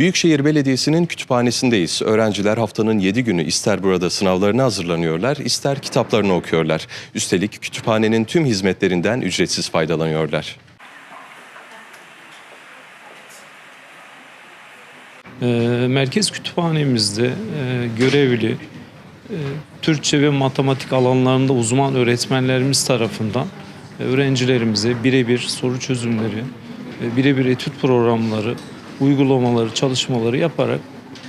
Büyükşehir Belediyesi'nin kütüphanesindeyiz. Öğrenciler haftanın 7 günü ister burada sınavlarına hazırlanıyorlar, ister kitaplarını okuyorlar. Üstelik kütüphanenin tüm hizmetlerinden ücretsiz faydalanıyorlar. Ee, Merkez kütüphanemizde e, görevli e, Türkçe ve matematik alanlarında uzman öğretmenlerimiz tarafından e, öğrencilerimize birebir soru çözümleri, birebir etüt programları, uygulamaları, çalışmaları yaparak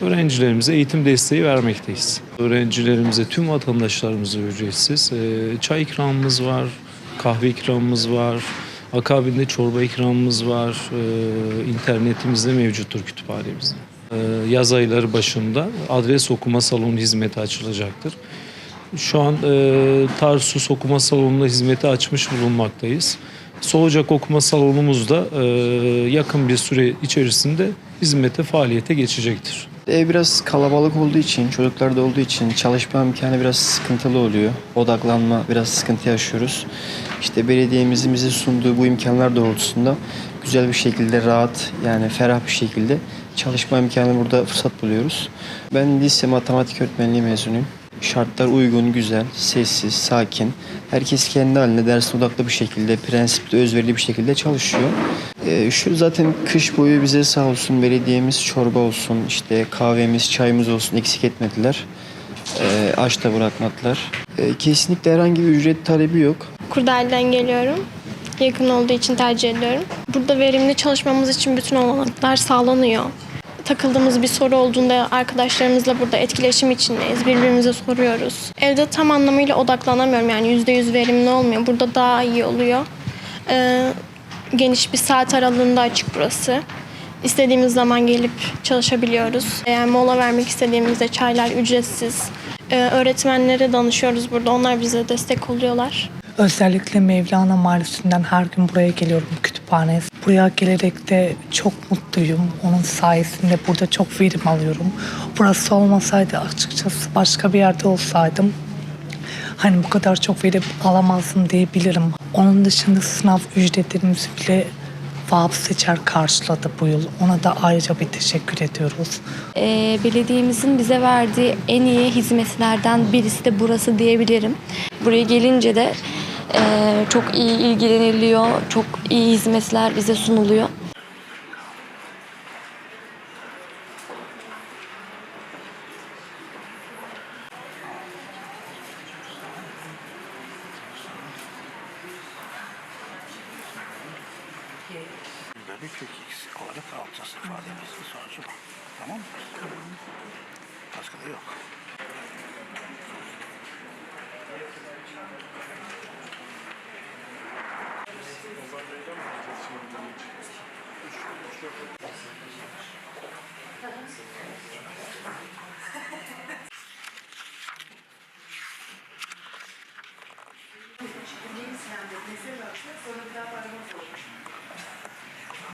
öğrencilerimize eğitim desteği vermekteyiz. Öğrencilerimize, tüm vatandaşlarımıza ücretsiz e, çay ikramımız var, kahve ikramımız var, akabinde çorba ikramımız var, e, internetimizde mevcuttur kütüphanemizde. E, Yaz ayları başında adres okuma salonu hizmeti açılacaktır. Şu an e, Tarsus okuma salonunda hizmeti açmış bulunmaktayız. Soğucak okuma salonumuz da e, yakın bir süre içerisinde hizmete faaliyete geçecektir. Ev biraz kalabalık olduğu için, çocuklar da olduğu için çalışma imkanı biraz sıkıntılı oluyor. Odaklanma biraz sıkıntı yaşıyoruz. İşte belediyemizin bize sunduğu bu imkanlar doğrultusunda güzel bir şekilde rahat yani ferah bir şekilde çalışma imkanı burada fırsat buluyoruz. Ben lise matematik öğretmenliği mezunuyum. Şartlar uygun, güzel, sessiz, sakin. Herkes kendi haline ders odaklı bir şekilde, prensipli, özverili bir şekilde çalışıyor. Ee, şu zaten kış boyu bize sağ olsun belediyemiz çorba olsun, işte kahvemiz, çayımız olsun eksik etmediler. Ee, aç da bırakmadılar. Ee, kesinlikle herhangi bir ücret talebi yok. Kurdale'den geliyorum. Yakın olduğu için tercih ediyorum. Burada verimli çalışmamız için bütün olanaklar sağlanıyor. Takıldığımız bir soru olduğunda arkadaşlarımızla burada etkileşim içindeyiz. Birbirimize soruyoruz. Evde tam anlamıyla odaklanamıyorum. Yani yüzde yüz verimli olmuyor. Burada daha iyi oluyor. Ee, geniş bir saat aralığında açık burası. İstediğimiz zaman gelip çalışabiliyoruz. Eğer mola vermek istediğimizde çaylar ücretsiz. Ee, öğretmenlere danışıyoruz burada. Onlar bize destek oluyorlar. Özellikle Mevlana Mahallesi'nden her gün buraya geliyorum kütüphaneye. Buraya gelerek de çok mutluyum. Onun sayesinde burada çok verim alıyorum. Burası olmasaydı açıkçası başka bir yerde olsaydım hani bu kadar çok verim alamazdım diyebilirim. Onun dışında sınav ücretlerimizi bile Vahap Seçer karşıladı bu yıl. Ona da ayrıca bir teşekkür ediyoruz. Ee, belediyemizin bize verdiği en iyi hizmetlerden birisi de burası diyebilirim. Buraya gelince de e, çok iyi ilgileniliyor, çok iyi hizmetler bize sunuluyor. Tamam mı? Başka da yok. 18 sonra bir daha paylaşmak zorlaşmış.